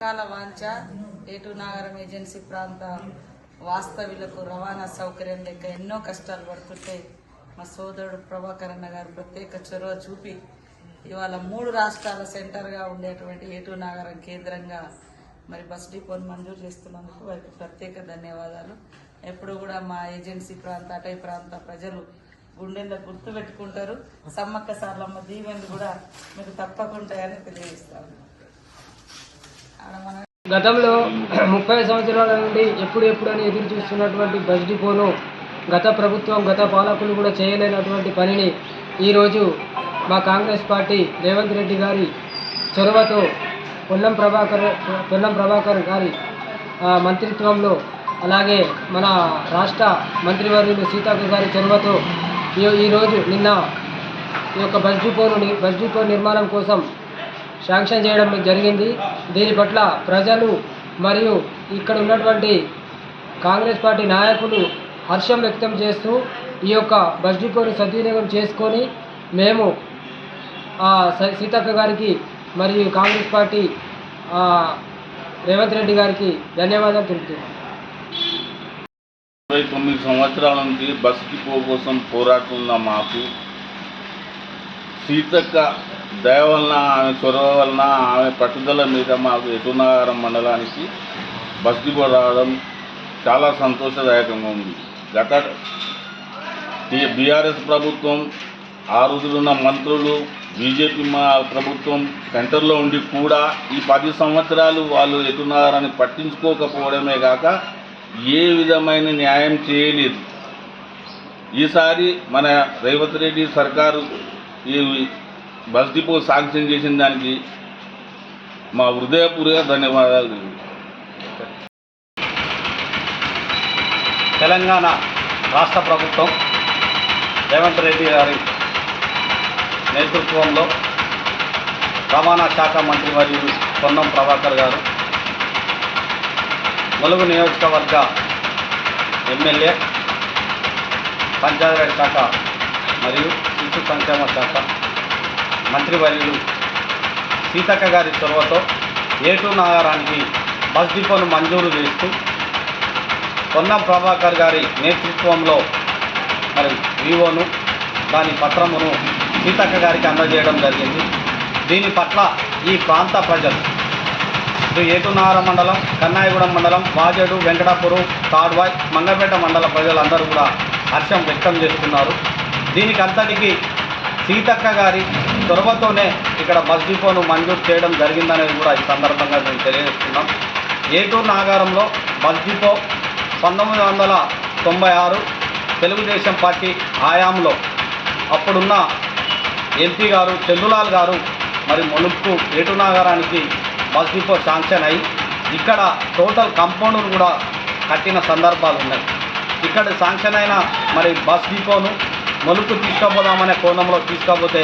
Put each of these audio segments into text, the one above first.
రకాల వాంఛ ఏటు నాగరం ఏజెన్సీ ప్రాంత వాస్తవ్యులకు రవాణా సౌకర్యం లేక ఎన్నో కష్టాలు పడుతుంటే మా సోదరుడు ప్రభాకర్ అన్న గారు ప్రత్యేక చొరవ చూపి ఇవాళ మూడు రాష్ట్రాల సెంటర్గా ఉండేటువంటి ఏటు నాగరం కేంద్రంగా మరి బస్ డిపోను మంజూరు చేస్తున్నందుకు వారికి ప్రత్యేక ధన్యవాదాలు. ఎప్పుడు కూడా మా ఏజెన్సీ ప్రాంత అటై ప్రాంత ప్రజలు గుండెల్లో గుర్తు పెట్టుకుంటారు సమ్మక్క సార్లమ్మ దీవెనలు కూడా మీకు తప్పకుండా అని తెలియజేస్తాను. గతంలో ముప్పై సంవత్సరాల నుండి ఎప్పుడు ఎప్పుడు అని ఎదురు చూస్తున్నటువంటి బస్ డిపోను గత ప్రభుత్వం గత పాలకులు కూడా చేయలేనటువంటి పనిని ఈరోజు మా కాంగ్రెస్ పార్టీ రేవంత్ రెడ్డి గారి చొరవతో పొన్నం ప్రభాకర్ పొన్నం ప్రభాకర్ గారి మంత్రిత్వంలో అలాగే మన రాష్ట్ర మంత్రివర్యులు సీతాకు గారి చొరవతో ఈ- ఈరోజు నిన్న ఈ యొక్క బస్ డిపోను బస్ డిపో నిర్మాణం కోసం శాంక్షన్ చేయడం జరిగింది. దీని పట్ల ప్రజలు మరియు ఇక్కడ ఉన్నటువంటి కాంగ్రెస్ పార్టీ నాయకులు హర్షం వ్యక్తం చేస్తూ ఈ యొక్క బస్ డిపోను సద్వినియోగం చేసుకొని మేము స- సీతక్క గారికి మరియు కాంగ్రెస్ పార్టీ రేవంత్ రెడ్డి గారికి ధన్యవాదాలు తెలుపుతున్నాం. ఇరవై తొమ్మిది సంవత్సరాల నుంచి బస్ డిపో కోసం పోరాడుతున్న మాకు సీతక్క దయ వలన ఆమె చొరవ వలన ఆమె పట్టుదల మీద మాకు ఎటునాగారం మండలానికి బస్ రావడం చాలా సంతోషదాయకంగా ఉంది. గత ఈ బీఆర్ఎస్ ప్రభుత్వం ఆ రోజులున్న మంత్రులు బీజేపీ మా ప్రభుత్వం సెంటర్లో ఉండి కూడా ఈ పది సంవత్సరాలు వాళ్ళు ఎటున్నారని పట్టించుకోకపోవడమే కాక ఏ విధమైన న్యాయం చేయలేదు. ఈసారి మన రేవంత్ రెడ్డి సర్కారు ఈ బస్ డిపో శాంక్షన్ చేసిన దానికి మా హృదయపూర్వక ధన్యవాదాలు. తెలంగాణ రాష్ట్ర ప్రభుత్వం రేవంత్ రెడ్డి గారి నేతృత్వంలో రవాణా శాఖ మంత్రి వర్యులు పొన్నం ప్రభాకర్ గారు ములుగు నియోజకవర్గ ఎమ్మెల్యే పంచాయతీరాజ్ శాఖ మరియు శిశు సంక్షేమ శాఖ మంత్రివర్యులు సీతక్క గారి చొరవతో ఏటూ నగరానికి బస్ డిపోను మంజూరు చేస్తూ పొన్నం ప్రభాకర్ గారి నేతృత్వంలో మరి వివోను దాని పత్రమును సీతక్క గారికి అందజేయడం జరిగింది. దీని పట్ల ఈ ప్రాంత ప్రజలు ఇటు ఏటునార మండలం కన్నాయగూడెం మండలం వాజేడు వెంకటాపురం తాడ్వాయ్ మంగపేట మండల ప్రజలందరూ కూడా హర్షం వ్యక్తం చేస్తున్నారు. దీనికి అంతటికి సీతక్క గారి చొరవతోనే ఇక్కడ బస్ డిపోను మంజూరు చేయడం జరిగిందనేది కూడా ఈ సందర్భంగా మేము తెలియజేస్తున్నాం. ఏటూరు నాగారంలో బస్ డిపో పంతొమ్మిది వందల తొంభై ఆరు తెలుగుదేశం పార్టీ హయాంలో అప్పుడున్న ఎంపీ గారు చెల్లులాల్ గారు మరి మునుపు ఏటు నాగారానికి బస్ డిపో శాంక్షన్ అయ్యి ఇక్కడ టోటల్ కంపౌండ్ను కూడా కట్టిన సందర్భాలు ఉన్నాయి. ఇక్కడ శాంక్షన్ అయిన మరి బస్ డిపోను మలుపు తీసుకుపోదామనే కోణంలో తీసుకపోతే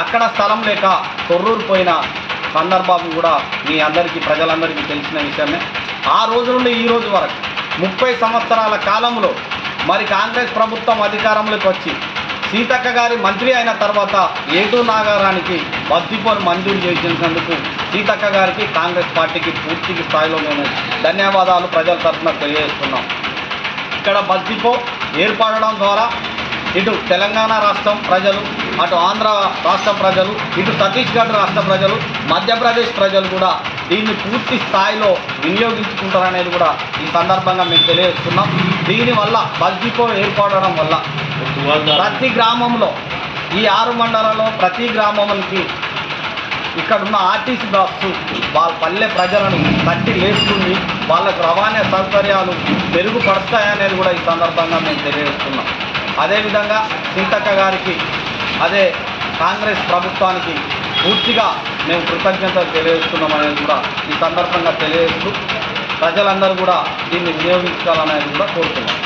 అక్కడ స్థలం లేక కొర్రూరు పోయిన సందర్భం కూడా మీ అందరికీ ప్రజలందరికీ తెలిసిన విషయమే. ఆ రోజు నుండి ఈ రోజు వరకు ముప్పై సంవత్సరాల కాలంలో మరి కాంగ్రెస్ ప్రభుత్వం అధికారంలోకి వచ్చి సీతక్క గారి మంత్రి అయిన తర్వాత ఏటూ నాగారానికి బస్తిపోను మంజూరు చేసినందుకు సీతక్క గారికి కాంగ్రెస్ పార్టీకి పూర్తి స్థాయిలో మేము ధన్యవాదాలు ప్రజల తరఫున తెలియజేస్తున్నాం. ఇక్కడ బస్ డిపో ఏర్పడడం ద్వారా ఇటు తెలంగాణ రాష్ట్రం ప్రజలు అటు ఆంధ్ర రాష్ట్ర ప్రజలు ఇటు ఛత్తీస్గఢ్ రాష్ట్ర ప్రజలు మధ్యప్రదేశ్ ప్రజలు కూడా దీన్ని పూర్తి స్థాయిలో వినియోగించుకుంటారనేది కూడా ఈ సందర్భంగా మేము తెలియజేస్తున్నాం. దీనివల్ల బస్ డిపో ఏర్పడడం వల్ల ప్రతి గ్రామంలో ఈ ఆరు మండలంలో ప్రతి గ్రామానికి ఇక్కడ ఉన్న ఆర్టీసీ బస్సు వాళ్ళ పల్లె ప్రజలను తట్టి లేస్తుంది. వాళ్ళకు రవాణా సౌకర్యాలు మెరుగుపడతాయనేది కూడా ఈ సందర్భంగా మేము తెలియజేస్తున్నాం. అదేవిధంగా సీతక్క గారికి అదే కాంగ్రెస్ ప్రభుత్వానికి పూర్తిగా మేము కృతజ్ఞతలు తెలియజేస్తున్నాం అనేది కూడా ఈ సందర్భంగా తెలియజేస్తూ ప్రజలందరూ కూడా దీన్ని వినియోగించుకోవాలనేది కూడా కోరుతున్నాం.